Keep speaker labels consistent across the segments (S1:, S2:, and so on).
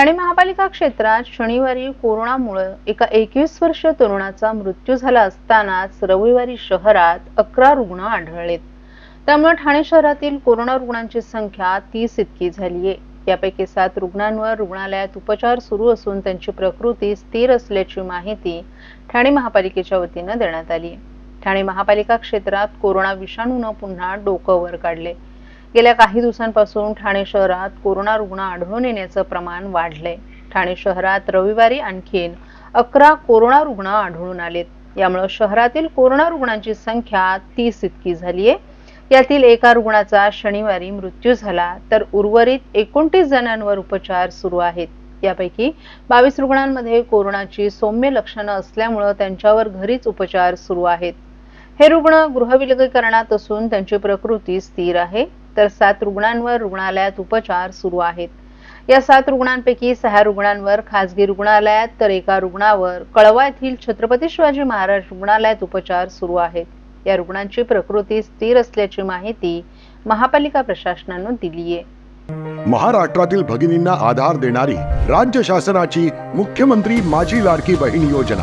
S1: ठाणे महापालिका क्षेत्रात शनिवारी कोरोनामुळे एका एकवीस वर्ष तरुणाचा मृत्यू झाला असतानाच रविवारी शहरात अकरा रुग्ण आढळलेत. त्यामुळे ठाणे शहरातील कोरोना रुग्णांची संख्या तीस इतकी झाली आहे. यापैकी सात रुग्णांवर रुग्णालयात उपचार सुरू असून त्यांची प्रकृती स्थिर असल्याची माहिती ठाणे महापालिकेच्या वतीनं देण्यात आली आहे. ठाणे महापालिका क्षेत्रात कोरोना विषाणूनं पुन्हा डोकं वर काढले. गेल्या काही दिवसांपासून ठाणे शहरात कोरोना रुग्ण आढळून येण्याचं प्रमाण वाढलंय. ठाणे शहरात रविवारी आणखीन अकरा कोरोना रुग्ण आढळून आलेत. यामुळे शहरातील कोरोना रुग्णांची संख्या तीस इतकी झालीय. यातील एका रुग्णाचा शनिवारी मृत्यू झाला तर उर्वरित एकोणतीस जणांवर उपचार सुरू आहेत. यापैकी बावीस रुग्णांमध्ये कोरोनाची सौम्य लक्षणं असल्यामुळं त्यांच्यावर घरीच उपचार सुरू आहेत. हे रुग्ण गृहविलगीकरणात असून त्यांची प्रकृती स्थिर आहे. तर सात रुग्णांवर रुग्णालयात उपचार सुरू आहेत. या सात रुग्णांपैकी सहा रुग्णांवर खासगी रुग्णालयात तर एका रुग्णावर कळवा येथील छत्रपती शिवाजी महाराज रुग्णालयात उपचार सुरू आहेत. या रुग्णांची प्रकृती स्थिर असल्याची माहिती महापालिका प्रशासनानं दिली आहे.
S2: महाराष्ट्रातील भगिनींना आधार देणारी राज्य शासनाची मुख्यमंत्री माझी लाडकी बहीण योजना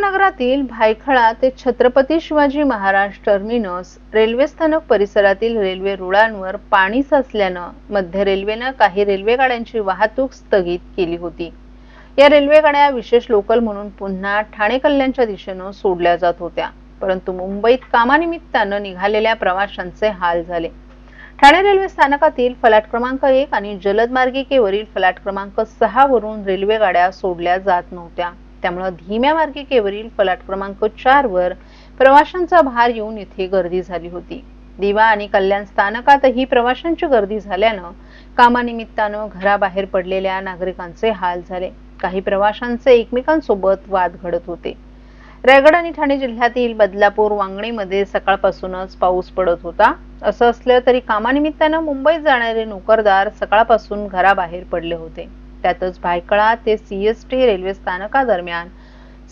S1: उपनगरातील भायखळा ते छत्रपती शिवाजी महाराज टर्मिनस रेल्वे स्थानक परिसरातील रेल्वे रुळांवर पाणी साचल्यानं मध्य रेल्वेनं काही रेल्वे गाड्यांची वाहतूक स्थगित केली होती. या रेल्वे गाड्या विशेष लोकल म्हणून पुन्हा ठाणे कल्याणच्या दिशेनं सोडल्या जात होत्या. परंतु मुंबईत कामानिमित्तानं निघालेल्या प्रवाशांचे हाल झाले. ठाणे रेल्वे स्थानकातील फलाट क्रमांक एक आणि जलद मार्गिकेवरील फलाट क्रमांक सहा वरून रेल्वे गाड्या सोडल्या जात नव्हत्या. त्यामुळे धीम्या मार्गिकेवरील फलाट क्रमांक चार वर प्रवाशांचा भार येऊन इथे गर्दी झाली होती. दिवा आणि कल्याण स्थानकातही प्रवाशांची गर्दी झाल्यानं कामानिमित्तानं घराबाहेर पडलेल्या नागरिकांचे हाल झाले. काही प्रवाशांचे एकमेकांसोबत वाद घडत होते. रायगड आणि ठाणे जिल्ह्यातील बदलापूर वांगणीमध्ये सकाळपासूनच पाऊस पडत होता. असं असलं तरी कामानिमित्तानं मुंबईत जाणारे नोकरदार सकाळपासून घराबाहेर पडले होते. त्यातच भायखळा ते सीएसटी रेल्वे स्थानकादरम्यान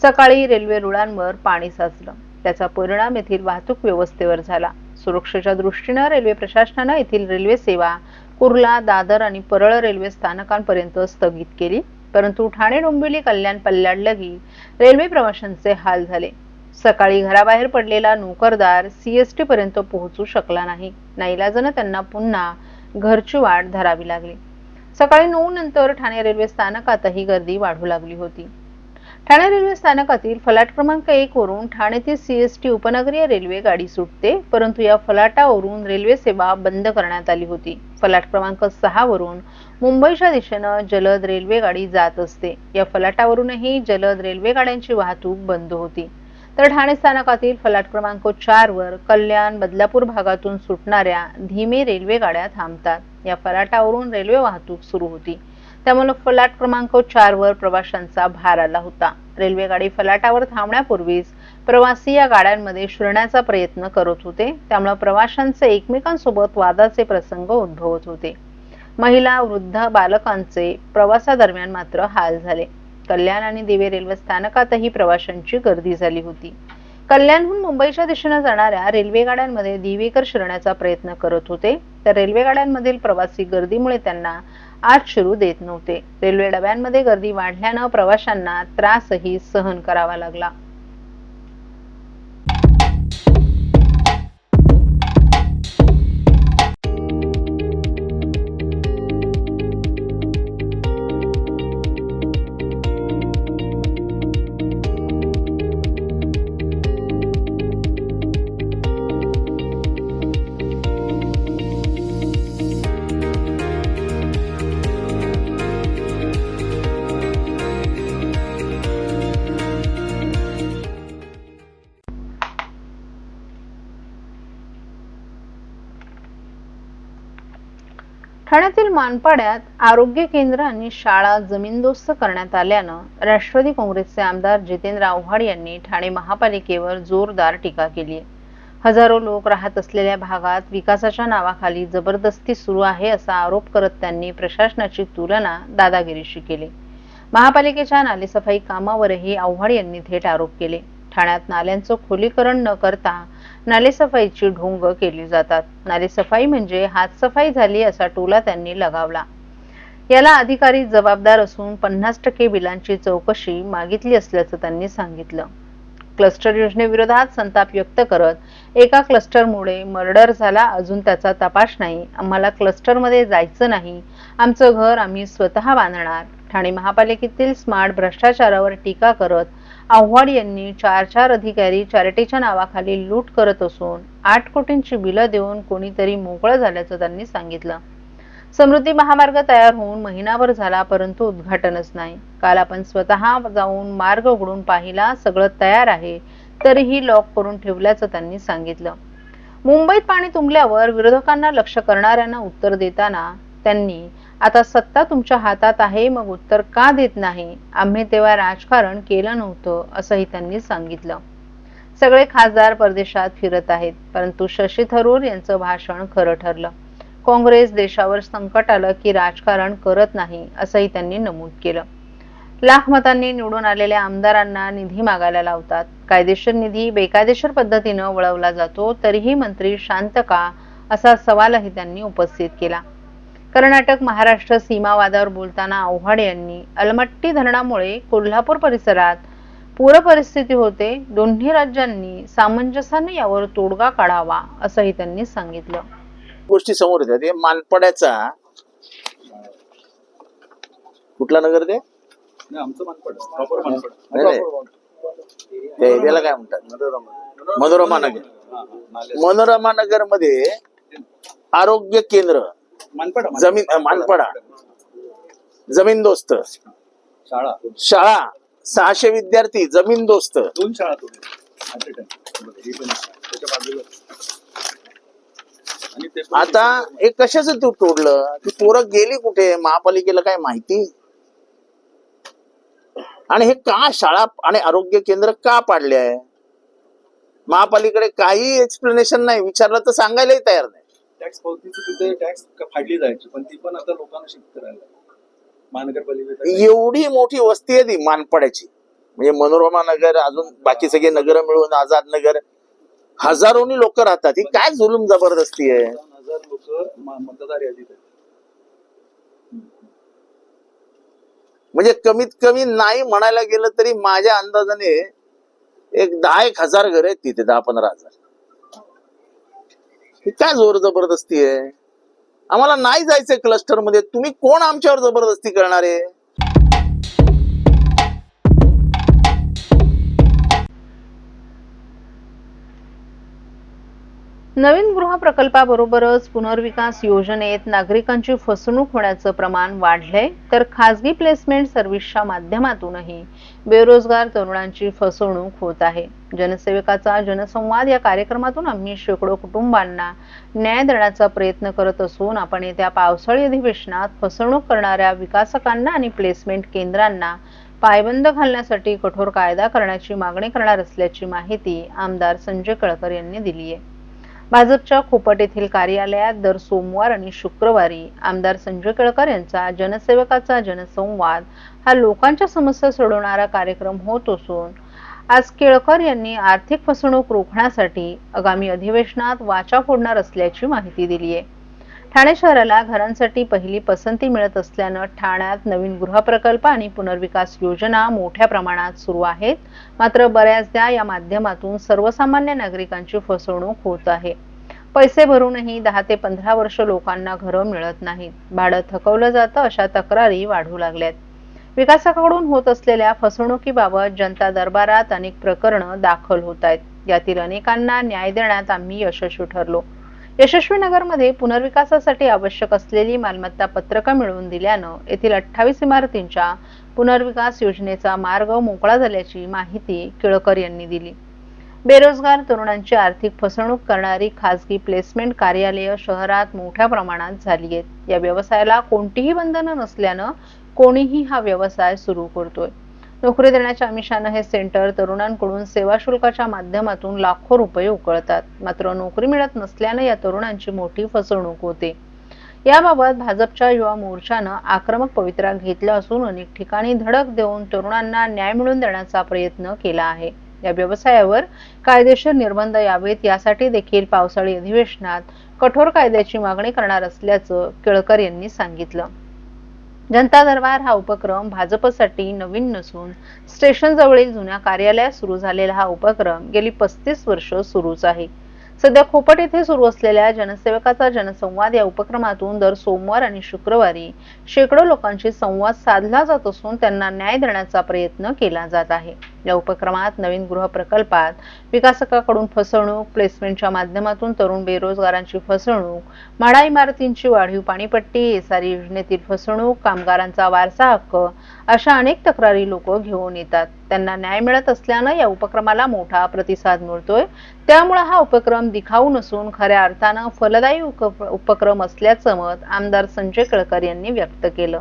S1: सकाळी रेल्वे रुळांवर पाणी साचलं. त्याचा परिणाम येथील वाहतूक व्यवस्थेवर झाला. सुरक्षेच्या दृष्टीनं रेल्वे प्रशासनानं येथील रेल्वे सेवा कुर्ला दादर आणि परळ रेल्वे स्थानकांपर्यंत स्थगित केली परंतु ठाणे डोंबिवली कल्याण पल्ल्याडलगी रेल्वे प्रवाशांचे हाल झाले. सकाळी घराबाहेर पडलेला नोकरदार सीएसटी पर्यंत पोहोचू शकला नाही. नाईलाजानं त्यांना पुन्हा घरची वाट धरावी लागली. सकाळी नऊ नंतर ठाणे रेल्वे स्थानकातही गर्दी वाढू लागली होती. ठाणे रेल्वे स्थानकातील फलाट क्रमांक एक वरून ठाणे ते सीएसटी उपनगरीय रेल्वे गाडी सुटते परंतु या फलाटावरून रेल्वे सेवा बंद करण्यात आली होती. फलाट क्रमांक सहा वरून मुंबईच्या दिशेनं जलद रेल्वे गाडी जात असते. या फलाटावरूनही जलद रेल्वे गाड्यांची वाहतूक बंद होती. तर ठाणे स्थानकातील फलाट क्रमांक चार वर कल्याण बदलापूर भागातून सुटणाऱ्या धीमे रेल्वे गाड्या थांबतात. या फलाटावरून रेल्वे वाहतूक सुरू होती. त्यामुळे फलाट क्रमांक चार वर प्रवाशांचा भार आला होता. रेल्वे गाडी फलाटावर थांबण्यापूर्वीच प्रवासी या गाड्यांमध्ये शिरण्याचा प्रयत्न करत होते. त्यामुळे प्रवाशांचे एकमेकांसोबत वादाचे प्रसंग उद्भवत होते. महिला वृद्ध बालकांचे प्रवासादरम्यान मात्र हाल झाले. कल्याण आणि दिवे रेल्वे स्थानकातही प्रवाशांची गर्दी झाली होती. कल्याणहून मुंबईच्या दिशेने जाणाऱ्या रेल्वे गाड्यांमध्ये दिवेकर शिरण्याचा प्रयत्न करत होते. तर रेल्वे गाड्यांमधील प्रवासी गर्दीमुळे त्यांना आत शिरू देत नव्हते. रेल्वे डब्यांमध्ये गर्दी वाढल्यानं प्रवाशांना त्रासही सहन करावा लागला. पुण्यातील मानपाड्यात आरोग्य केंद्र आणि शाळा जमीनदोस्त करण्यात आल्यानं राष्ट्रवादी काँग्रेसचे आमदार जितेंद्र आव्हाड यांनी ठाणे महापालिकेवर जोरदार टीका केली आहे. हजारो लोक राहत असलेल्या भागात विकासाच्या नावाखाली जबरदस्ती सुरू आहे असा आरोप करत त्यांनी प्रशासनाची तुलना दादागिरीशी केली. महापालिकेच्या नालेसफाई कामावरही आव्हाड यांनी थेट आरोप केले. ठाण्यात नाल्यांचं खोलीकरण न करता नालेसफाईची ढोंग केली जातात. नालेसफाई म्हणजे हातसफाई झाली असा टोला त्यांनी लगावला. याला अधिकारी जबाबदार असून पन्नास टक्के बिलांची चौकशी मागितली असल्याचं त्यांनी सांगितलं. क्लस्टर योजनेविरोधात संताप व्यक्त करत एका क्लस्टरमुळे मर्डर झाला अजून त्याचा तपास नाही आम्हाला क्लस्टरमध्ये जायचं नाही आमचं घर आम्ही स्वतः बांधणार. ठाणे महापालिकेतील स्मार्ट भ्रष्टाचारावर टीका करत आव्हाड यांनी चार चार अधिकारी चॅरिटीच्या नावाखाली लूट करत असून आठ कोटींची बिलं देऊन कोणीतरी मोकळं झाल्याचं त्यांनी सांगितलं. समृद्धी महामार्ग तयार होऊन महिनाभर झाला परंतु उद्घाटनच नाही. काल आपण स्वतः जाऊन मार्ग उघडून पाहिला सगळं तयार आहे तरीही लॉक करून ठेवल्याचं त्यांनी सांगितलं. मुंबईत पाणी तुंबल्यावर विरोधकांना लक्ष करणाऱ्यांना उत्तर देताना त्यांनी आता सत्ता तुमच्या हातात आहे मग उत्तर का देत नाही? आम्ही तेव्हा राजकारण केलं नव्हतं असंही त्यांनी सांगितलं. सगळे खासदार परदेशात फिरत आहेत परंतु शशी थरूर यांचं भाषण खरं ठरलं. काँग्रेस देशावर संकट आलं की राजकारण करत नाही असंही त्यांनी नमूद केलं. लाख मतांनी निवडून आलेल्या आमदारांना निधी मागायला लावतात. कायदेशीर निधी बेकायदेशीर पद्धतीनं वळवला जातो तरीही मंत्री शांत का? असा सवालही त्यांनी उपस्थित केला. कर्नाटक महाराष्ट्र सीमावादावर बोलताना आव्हाड यांनी अलमट्टी धरणामुळे कोल्हापूर परिसरात पूर परिस्थिती होते. दोन्ही राज्यांनी सामंजस्याने यावर तोडगा काढावा असंही त्यांनी सांगितलं.
S3: गोष्टी समोर येतात. हे मानपड्याचा कुठला नगर ते?
S4: आमचं मानपड. प्रॉपर मानपड.
S3: नाही, नाही. त्या एरियाला काय म्हणतात? मनोरमा नगर. मनोरमा नगर. मध्ये आरोग्य केंद्र जमीन मानपडा. जमीन दोस्त.
S4: शाळा.
S3: शाळा. सहाशे विद्यार्थी जमीन दोस्त.
S4: दोन शाळा
S3: आता हे कशाच तू तोडलं? ती पोरं गेली कुठे? महापालिकेला काय माहिती? आणि हे का शाळा आणि आरोग्य केंद्र का पाडले आहे? महापालिकेकडे काही एक्सप्लेनेशन नाही. विचारलं तर सांगायलाही तयार नाही.
S4: टॅक्स पावतीची तिथे टॅक्स फाडली जायची पण ती पण आता लोकांना शिफ्ट करायला लागली. महानगरपालिकेचा
S3: एवढी मोठी वस्ती आहे ती मानपाड्याची. म्हणजे मनोरमा नगर अजून बाकी सगळे नगर मिळून आझाद नगर. हजारोनी लोक राहतात. ही काय जुलूम जबरदस्ती आहे?
S4: हजार लोक मतदार यादीत आहेत.
S3: म्हणजे कमीत कमी नाही म्हणायला गेलं तरी माझ्या अंदाजाने एक दहा एक हजार घर आहेत तिथे दहा पंधरा हजार. हे काय जोर जबरदस्ती आहे? आम्हाला नाही जायचंय क्लस्टरमध्ये. तुम्ही कोण आमच्यावर जबरदस्ती करणार? आहे
S1: नवीन गृह प्रकल्पाबरोबरच पुनर्विकास योजनेत नागरिकांची फसवणूक होण्याचं प्रमाण वाढलंय तर खासगी प्लेसमेंट सर्व्हिसच्या माध्यमातूनही बेरोजगार तरुणांची फसवणूक होत आहे. जनसेवकाचा जनसंवाद या कार्यक्रमातून आम्ही शेकडो कुटुंबांना न्याय देण्याचा प्रयत्न करत असून आपण येत्या पावसाळी अधिवेशनात फसवणूक करणाऱ्या विकासकांना आणि प्लेसमेंट केंद्रांना पायबंद घालण्यासाठी कठोर कायदा करण्याची मागणी करणार असल्याची माहिती आमदार संजय कळकर यांनी दिली आहे भाजपच्या खोपट येथील कार्यालयात दर सोमवार आणि शुक्रवारी आमदार संजय केळकर यांचा जनसेवकाचा जनसंवाद हा लोकांच्या समस्या सोडवणारा कार्यक्रम होत असून आज केळकर यांनी आर्थिक फसवणूक रोखण्यासाठी आगामी अधिवेशनात वाचा फोडणार असल्याची माहिती दिली आहे ठाणे शहराला घरांसाठी पहिली पसंती मिळत असल्यानं ठाण्यात नवीन गृहप्रकल्प आणि पुनर्विकास योजना मोठ्या प्रमाणात सुरू आहेत. मात्र बऱ्याचदा या माध्यमातून सर्वसामान्य नागरिकांची फसवणूक होत आहे. पैसे भरूनही दहा ते पंधरा वर्ष लोकांना घरं मिळत नाहीत. भाडं थकवलं जातं अशा तक्रारी वाढू लागल्यात. विकासाकडून होत असलेल्या फसवणुकीबाबत जनता दरबारात अनेक प्रकरणं दाखल होत आहेत. यातील अनेकांना न्याय देण्यात आम्ही यशस्वी ठरलो. यशस्वी नगरमध्ये पुनर्विकासासाठी आवश्यक असलेली मालमत्ता पत्रकं मिळवून दिल्यानं येथील अठ्ठावीस इमारतींच्या पुनर्विकास योजनेचा मार्ग मोकळा झाल्याची माहिती केळकर यांनी दिली. बेरोजगार तरुणांची आर्थिक फसवणूक करणारी खासगी प्लेसमेंट कार्यालय शहरात मोठ्या प्रमाणात झाली आहेत. या व्यवसायाला कोणतीही बंधनं नसल्यानं कोणीही हा व्यवसाय सुरू करतोय. नोकरी देण्याच्या आमिषानं हे सेंटर तरुणांकडून सेवा शुल्काच्या माध्यमातून लाखो रुपये उकळतात. मात्र नोकरी मिळत नसल्यानं या तरुणांची मोठी फसवणूक होते. याबाबत भाजपच्या युवा मोर्चानं आक्रमक पवित्रा घेतला असून अनेक ठिकाणी धडक देऊन तरुणांना न्याय मिळवून देण्याचा प्रयत्न केला आहे. या व्यवसायावर कायदेशीर निर्बंध यावेत यासाठी देखील पावसाळी अधिवेशनात कठोर कायद्याची मागणी करणार असल्याचं केळकर यांनी सांगितलं. जनता दरबार हा उपक्रम भाजपसाठी नवीन नसून स्टेशन जवळील जुन्या कार्यालयात सुरू झालेला हा उपक्रम गेली पस्तीस वर्ष सुरूच आहे. सध्या खोपट येथे सुरू असलेल्या जनसेवकाचा जनसंवाद या उपक्रमातून दर सोमवार आणि शुक्रवारी शेकडो लोकांशी संवाद साधला जात असून त्यांना न्याय देण्याचा प्रयत्न केला जात आहे. या उपक्रमात नवीन गृहप्रकल्पात विकासकाकडून फसवणूक प्लेसमेंटच्या माध्यमातून तरुण बेरोजगारांची फसवणूक म्हाडा इमारतींची वाढीव पाणीपट्टी एसआरई योजनेतील फसवणूक कामगारांचा वारसा हक्क अशा अनेक तक्रारी लोक घेऊन येतात. त्यांना न्याय मिळत असल्यानं या उपक्रमाला मोठा प्रतिसाद मिळतोय. त्यामुळे हा उपक्रम दिखाऊ नसून खऱ्या अर्थानं फलदायी उपक्रम असल्याचं मत आमदार संजय केळकर यांनी व्यक्त केलं.